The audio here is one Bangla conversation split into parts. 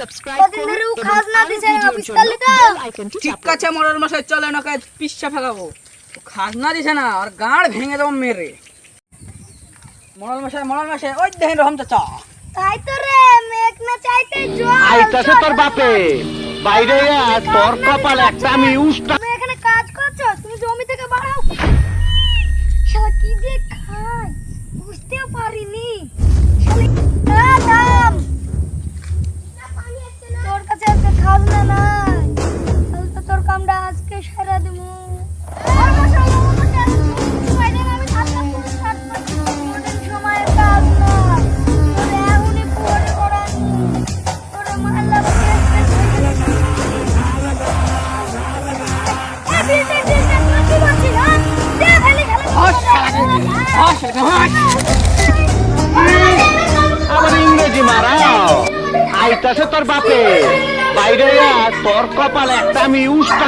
সাবস্ক্রাইব করুন খাজনা দিছে অফিস তো মরার চলে না কাজ খাজনা দিছে না আর গাঁড় ভেঙে দেবো মেরে। মরাল মশাই মরাল মাসে ওই দেখেন রহম চাচা। তাই তো রে মেঘ না চাইতে জল আইতাছে তোর বাপে। বাইরে আয়, তোর কপাল একটা আমি উষ্টা আইতাছে তোর বাপে। বাইরে তোর কপাল একটা আমি উষ্টা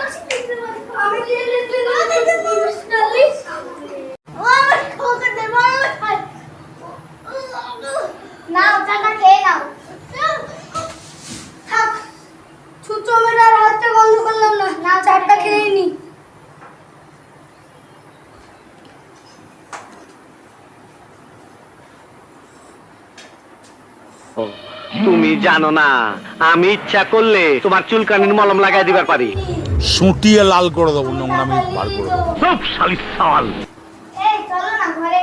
আমি তুমি জানো না আমি ইচ্ছা করলে তোমার চুলকানির মলম লাগাই দিবার পারি। সুটিয়ে লাল করে দেবো নোংরামি বার করে দেবো। সব শালিস সাল। এই চলো না ঘরে